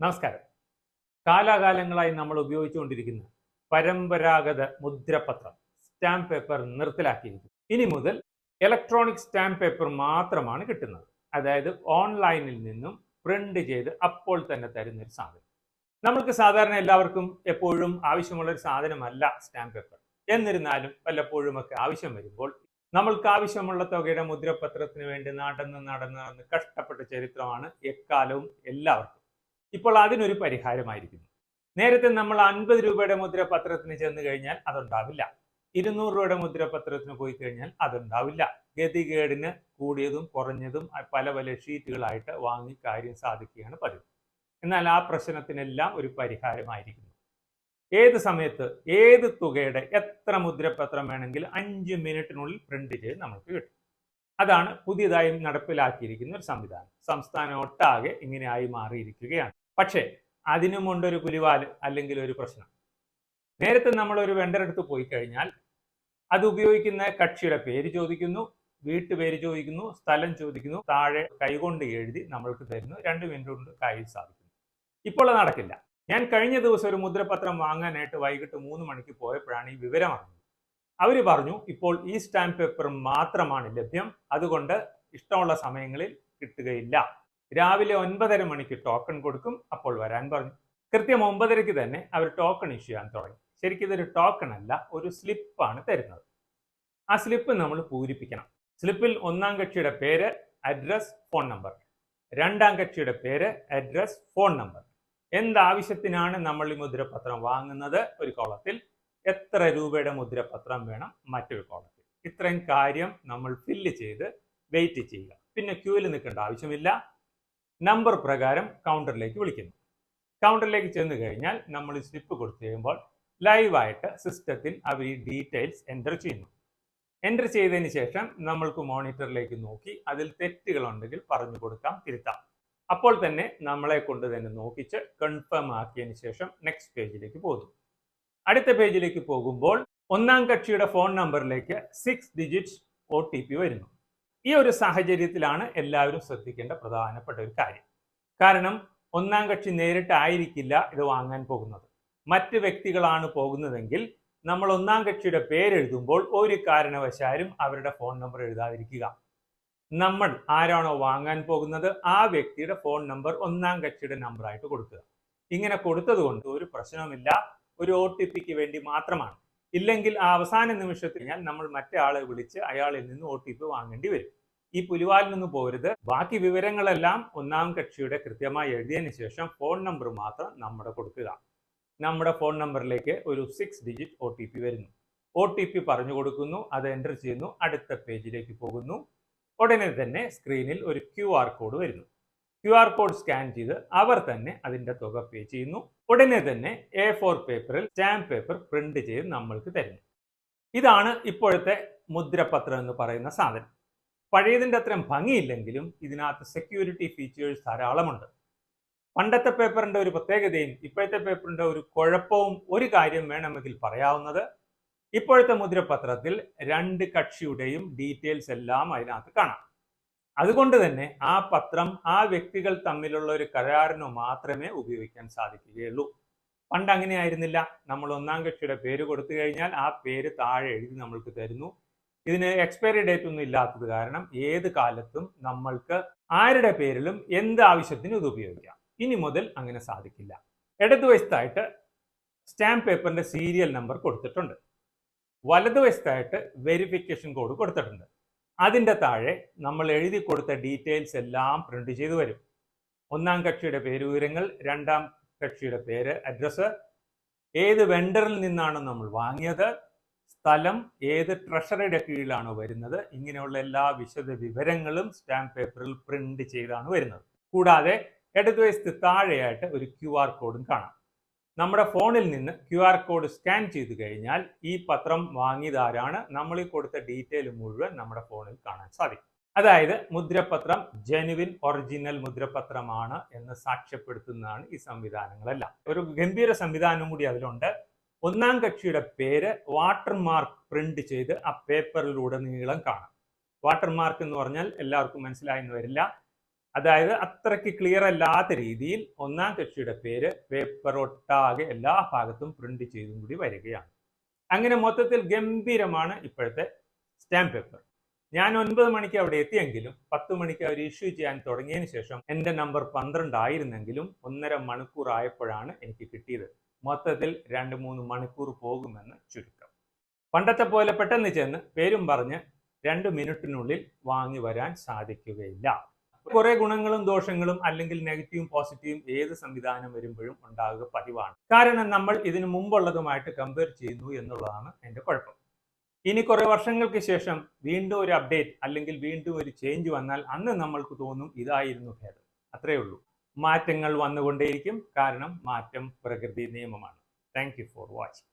നമസ്കാരം. കാലാകാലങ്ങളായി നമ്മൾ ഉപയോഗിച്ചുകൊണ്ടിരിക്കുന്ന പരമ്പരാഗത മുദ്രപത്രം സ്റ്റാമ്പ് പേപ്പർ നിർത്തലാക്കിയിരിക്കുന്നു. ഇനി മുതൽ ഇലക്ട്രോണിക് സ്റ്റാമ്പ് പേപ്പർ മാത്രമാണ് കിട്ടുന്നത്. അതായത് ഓൺലൈനിൽ നിന്നും പ്രിന്റ് ചെയ്ത് അപ്പോൾ തന്നെ തരുന്ന ഒരു സാധനം. നമ്മൾക്ക് സാധാരണ എല്ലാവർക്കും എപ്പോഴും ആവശ്യമുള്ള ഒരു സാധനമല്ല സ്റ്റാമ്പ് പേപ്പർ എന്നിരുന്നാലും വല്ലപ്പോഴും ഒക്കെ ആവശ്യം വരുമ്പോൾ നമ്മൾക്ക് ആവശ്യമുള്ള തുകയുടെ മുദ്രപത്രത്തിന് വേണ്ടി നടന്ന് നടന്ന് നടന്ന് കഷ്ടപ്പെട്ട ചരിത്രമാണ് എക്കാലവും എല്ലാവർക്കും ഇപ്പോൾ അതിനൊരു പരിഹാരമായിരിക്കുന്നു. നേരത്തെ നമ്മൾ അൻപത് രൂപയുടെ മുദ്രപത്രത്തിന് ചെന്ന് കഴിഞ്ഞാൽ അതുണ്ടാവില്ല. ഇരുന്നൂറ് രൂപയുടെ മുദ്രപത്രത്തിന് പോയി കഴിഞ്ഞാൽ അതുണ്ടാവില്ല. ഗതികേടിന് കൂടിയതും കുറഞ്ഞതും പല പല ഷീറ്റുകളായിട്ട് വാങ്ങി കാര്യം സാധിക്കുകയാണ് പതിവ്. എന്നാൽ ആ പ്രശ്നത്തിനെല്ലാം ഒരു പരിഹാരമായിരിക്കുന്നു. ഏത് സമയത്ത് ഏത് തുകയുടെ എത്ര മുദ്രപത്രം വേണമെങ്കിൽ അഞ്ച് മിനിറ്റിനുള്ളിൽ പ്രിന്റ് ചെയ്ത് നമുക്ക് കിട്ടും. അതാണ് പുതിയതായി നടപ്പിലാക്കിയിരിക്കുന്ന ഒരു സംവിധാനം. സംസ്ഥാനം ഒട്ടാകെ ഇങ്ങനെയായി മാറിയിരിക്കുകയാണ്. പക്ഷേ അതിനും അതിനുമുണ്ടൊരു പുലിവാൽ അല്ലെങ്കിൽ ഒരു പ്രശ്നം. നേരത്തെ നമ്മൾ ഒരു വെണ്ടർ അടുത്ത് പോയി കഴിഞ്ഞാൽ അത് ഉപയോഗിക്കുന്ന കക്ഷിയുടെ പേര് ചോദിക്കുന്നു വീട്ടുപേര് ചോദിക്കുന്നു സ്ഥലം ചോദിക്കുന്നു താഴെ കൈകൊണ്ട് എഴുതി നമ്മൾക്ക് തരുന്നു രണ്ട് മിനിറ്റ് കൊണ്ട് കയ്യിൽ സാധിക്കുന്നു. ഇപ്പോൾ അത് നടക്കില്ല. ഞാൻ കഴിഞ്ഞ ദിവസം ഒരു മുദ്രപത്രം വാങ്ങാനായിട്ട് വൈകിട്ട് മൂന്ന് മണിക്ക് പോയപ്പോഴാണ് ഈ വിവരം അറിഞ്ഞത്. അവർ പറഞ്ഞു ഇപ്പോൾ ഈ സ്റ്റാമ്പ് പേപ്പർ മാത്രമാണ് ലഭ്യം അതുകൊണ്ട് ഇഷ്ടമുള്ള സമയങ്ങളിൽ കിട്ടുകയില്ല. രാവിലെ ഒൻപതര മണിക്ക് ടോക്കൺ കൊടുക്കും. അപ്പോൾ വരാൻ പറഞ്ഞു. കൃത്യം ഒമ്പതരയ്ക്ക് തന്നെ അവർ ടോക്കൺ ഇഷ്യൂ ചെയ്യാൻ തുടങ്ങി. ശരിക്കും ഇതൊരു ടോക്കൺ അല്ല ഒരു സ്ലിപ്പാണ് തരുന്നത്. ആ സ്ലിപ്പ് നമ്മൾ പൂരിപ്പിക്കണം. സ്ലിപ്പിൽ ഒന്നാം കക്ഷിയുടെ പേര് അഡ്രസ് ഫോൺ നമ്പർ രണ്ടാം കക്ഷിയുടെ പേര് അഡ്രസ് ഫോൺ നമ്പർ എന്താവശ്യത്തിനാണ് നമ്മൾ ഈ മുദ്രപത്രം വാങ്ങുന്നത്? ഒരു കോളത്തിൽ. എത്ര രൂപയുടെ മുദ്രപത്രം വേണം? മറ്റൊരു കോളത്തിൽ. ഇത്രയും കാര്യം നമ്മൾ ഫില്ല് ചെയ്ത് വെയിറ്റ് ചെയ്യുക. പിന്നെ ക്യൂവിൽ നിൽക്കേണ്ട ആവശ്യമില്ല. നമ്പർ പ്രകാരം കൗണ്ടറിലേക്ക് വിളിക്കുന്നു. കൗണ്ടറിലേക്ക് ചെന്ന് കഴിഞ്ഞാൽ നമ്മൾ സ്ലിപ്പ് കൊടുത്തു കഴിയുമ്പോൾ ലൈവായിട്ട് സിസ്റ്റത്തിൽ അവർ ഈ ഡീറ്റെയിൽസ് എന്റർ ചെയ്യുന്നു. എന്റർ ചെയ്തതിന് ശേഷം നമ്മൾക്ക് മോണിറ്ററിലേക്ക് നോക്കി അതിൽ തെറ്റുകളുണ്ടെങ്കിൽ പറഞ്ഞു കൊടുക്കാം തിരുത്താം. അപ്പോൾ തന്നെ നമ്മളെ കൊണ്ട് തന്നെ നോക്കിച്ച് കൺഫേം ആക്കിയതിന് ശേഷം നെക്സ്റ്റ് പേജിലേക്ക് പോകുന്നു. അടുത്ത പേജിലേക്ക് പോകുമ്പോൾ ഒന്നാം കക്ഷിയുടെ ഫോൺ നമ്പറിലേക്ക് സിക്സ് ഡിജിറ്റ്സ് ഒ വരുന്നു. ഈ ഒരു സാഹചര്യത്തിലാണ് എല്ലാവരും ശ്രദ്ധിക്കേണ്ട പ്രധാനപ്പെട്ട ഒരു കാര്യം. കാരണം ഒന്നാം കക്ഷി നേരിട്ടായിരിക്കില്ല ഇത് വാങ്ങാൻ പോകുന്നത്. മറ്റ് വ്യക്തികളാണ് പോകുന്നതെങ്കിൽ നമ്മൾ ഒന്നാം കക്ഷിയുടെ പേരെഴുതുമ്പോൾ ഒരു കാരണവശാലും അവരുടെ ഫോൺ നമ്പർ എഴുതാതിരിക്കുക. നമ്മൾ ആരാണോ വാങ്ങാൻ പോകുന്നത് ആ വ്യക്തിയുടെ ഫോൺ നമ്പർ ഒന്നാം കക്ഷിയുടെ നമ്പറായിട്ട് കൊടുക്കുക. ഇങ്ങനെ കൊടുത്തത് കൊണ്ട് ഒരു പ്രശ്നവുമില്ല. ഒരു ഒ ടി പിക്ക് വേണ്ടി മാത്രമാണ്. ഇല്ലെങ്കിൽ ആ അവസാന നിമിഷത്തിൽ ഞാൻ നമ്മൾ മറ്റേ ആളെ വിളിച്ച് അയാളിൽ നിന്ന് ഒ ടി പി വാങ്ങേണ്ടി വരും. ഈ പുലിവാലിൽ നിന്ന് പോരുത്. ബാക്കി വിവരങ്ങളെല്ലാം ഒന്നാം കക്ഷിയുടെ കൃത്യമായി എഴുതിയതിന് ശേഷം ഫോൺ നമ്പർ മാത്രം നമ്മുടെ കൊടുക്കുക. നമ്മുടെ ഫോൺ നമ്പറിലേക്ക് ഒരു six digit O T P വരുന്നു. ഒ ടി പി പറഞ്ഞു കൊടുക്കുന്നു അത് എന്റർ ചെയ്യുന്നു അടുത്ത പേജിലേക്ക് പോകുന്നു. ഉടനെ തന്നെ സ്ക്രീനിൽ ഒരു ക്യു ആർ കോഡ് വരുന്നു. ക്യു ആർ കോഡ് സ്കാൻ ചെയ്ത് അവർ തന്നെ അതിന്റെ തുക പേ ചെയ്യുന്നു. ഉടനെ തന്നെ എ ഫോർ പേപ്പറിൽ സ്റ്റാമ്പ് പേപ്പർ പ്രിന്റ് ചെയ്ത് നമ്മൾക്ക് തരുന്നു. ഇതാണ് ഇപ്പോഴത്തെ മുദ്രപത്രം എന്ന് പറയുന്ന സാധനം. പഴയതിന്റെ അത്രയും ഭംഗിയില്ലെങ്കിലും ഇതിനകത്ത് സെക്യൂരിറ്റി ഫീച്ചേഴ്സ് ധാരാളമുണ്ട്. പണ്ടത്തെ പേപ്പറിന്റെ ഒരു പ്രത്യേകതയും ഇപ്പോഴത്തെ പേപ്പറിന്റെ ഒരു കുഴപ്പവും ഒരു കാര്യം വേണമെങ്കിൽ പറയാവുന്നത് ഇപ്പോഴത്തെ മുദ്രപത്രത്തിൽ രണ്ട് കക്ഷിയുടെയും ഡീറ്റെയിൽസ് എല്ലാം അതിനകത്ത് കാണാം. അതുകൊണ്ട് തന്നെ ആ പത്രം ആ വ്യക്തികൾ തമ്മിലുള്ള ഒരു കരാറിനു മാത്രമേ ഉപയോഗിക്കാൻ സാധിക്കുകയുള്ളൂ. പണ്ട് അങ്ങനെ ആയിരുന്നില്ല നമ്മൾ ഒന്നാം കക്ഷിയുടെ പേര് കൊടുത്തു കഴിഞ്ഞാൽ ആ പേര് താഴെ എഴുതി നമ്മൾക്ക് തരുന്നു. ഇതിന് എക്സ്പയറി ഡേറ്റ് ഒന്നും ഇല്ലാത്തത് കാരണം ഏത് കാലത്തും നമ്മൾക്ക് ആരുടെ പേരിലും എന്ത് ആവശ്യത്തിനും ഇത് ഉപയോഗിക്കാം. ഇനി മുതൽ അങ്ങനെ സാധിക്കില്ല. ഇടതുവശത്തായിട്ട് സ്റ്റാമ്പ് പേപ്പറിന്റെ സീരിയൽ നമ്പർ കൊടുത്തിട്ടുണ്ട്. വലതുവശത്തായിട്ട് വെരിഫിക്കേഷൻ കോഡ് കൊടുത്തിട്ടുണ്ട്. അതിന്റെ താഴെ നമ്മൾ എഴുതി കൊടുത്ത ഡീറ്റെയിൽസ് എല്ലാം പ്രിന്റ് ചെയ്തു വരും. ഒന്നാം കക്ഷിയുടെ പേര് വിവരങ്ങൾ രണ്ടാം കക്ഷിയുടെ പേര് അഡ്രസ്സ് ഏത് വെണ്ടറിൽ നിന്നാണ് നമ്മൾ വാങ്ങിയത്? സ്ഥലം ഏത് ട്രഷറിയുടെ കീഴിലാണ് വരുന്നത്? ഇങ്ങനെയുള്ള എല്ലാ വിശദ വിവരങ്ങളും സ്റ്റാമ്പ് പേപ്പറിൽ പ്രിന്റ് ചെയ്താണ് വരുന്നത്. കൂടാതെ ഇടതുവശത്ത് താഴെയായിട്ട് ഒരു ക്യു ആർ കോഡും കാണാം. നമ്മുടെ ഫോണിൽ നിന്ന് ക്യു ആർ കോഡ് സ്കാൻ ചെയ്തു കഴിഞ്ഞാൽ ഈ പത്രം വാങ്ങിയതാരാണ്? നമ്മൾ ഈ കൊടുത്ത ഡീറ്റെയിൽ മുഴുവൻ നമ്മുടെ ഫോണിൽ കാണാൻ സാധിക്കും. അതായത് മുദ്രപത്രം ജെനുവിൻ ഒറിജിനൽ മുദ്രപത്രമാണ് എന്ന് സാക്ഷ്യപ്പെടുത്തുന്നതാണ് ഈ സംവിധാനങ്ങളെല്ലാം. ഒരു ഗംഭീര സംവിധാനം കൂടി അതിലുണ്ട്. ഒന്നാം കക്ഷിയുടെ പേര് വാട്ടർമാർക്ക് പ്രിന്റ് ചെയ്ത് ആ പേപ്പറിലൂടെ നീളം കാണാം. വാട്ടർമാർക്ക് എന്ന് പറഞ്ഞാൽ എല്ലാവർക്കും മനസ്സിലായെന്ന് വരില്ല. അതായത് അത്രയ്ക്ക് ക്ലിയർ അല്ലാത്ത രീതിയിൽ ഒന്നാം കക്ഷിയുടെ പേര് പേപ്പർ ഒട്ടാകെ എല്ലാ ഭാഗത്തും പ്രിന്റ് ചെയ്തും കൂടി വരികയാണ്. അങ്ങനെ മൊത്തത്തിൽ ഗംഭീരമാണ് ഇപ്പോഴത്തെ സ്റ്റാമ്പ് പേപ്പർ ഞാൻ ഒൻപത് മണിക്ക് അവിടെ എത്തിയെങ്കിലും പത്ത് മണിക്ക് അവർ ഇഷ്യൂ ചെയ്യാൻ തുടങ്ങിയതിന് ശേഷം എന്റെ നമ്പർ പന്ത്രണ്ട് ആയിരുന്നെങ്കിലും ഒന്നര മണിക്കൂർ ആയപ്പോഴാണ് എനിക്ക് കിട്ടിയത്. മൊത്തത്തിൽ രണ്ട് മൂന്ന് മണിക്കൂർ പോകുമെന്ന് ചുരുക്കം. പണ്ടത്തെ പോലെ പെട്ടെന്ന് ചെന്ന് പേരും പറഞ്ഞ് രണ്ട് മിനിറ്റിനുള്ളിൽ വാങ്ങി വരാൻ സാധിക്കുകയില്ല. കുറെ ഗുണങ്ങളും ദോഷങ്ങളും അല്ലെങ്കിൽ നെഗറ്റീവും പോസിറ്റീവും ഏത് സംവിധാനം വരുമ്പോഴും ഉണ്ടാകുക പതിവാണ്. കാരണം നമ്മൾ ഇതിനു മുമ്പുള്ളതുമായിട്ട് കമ്പയർ ചെയ്യുന്നു എന്നുള്ളതാണ് എന്റെ കുഴപ്പം. ഇനി കുറെ വർഷങ്ങൾക്ക് ശേഷം വീണ്ടും ഒരു അപ്ഡേറ്റ് അല്ലെങ്കിൽ വീണ്ടും ഒരു ചേഞ്ച് വന്നാൽ അന്ന് നമ്മൾക്ക് തോന്നും ഇതായിരുന്നു ഭേദം. അത്രേ ഉള്ളൂ. മാറ്റങ്ങൾ വന്നുകൊണ്ടേയിരിക്കും. കാരണം മാറ്റം പ്രകൃതി നിയമമാണ്. Thank you for watching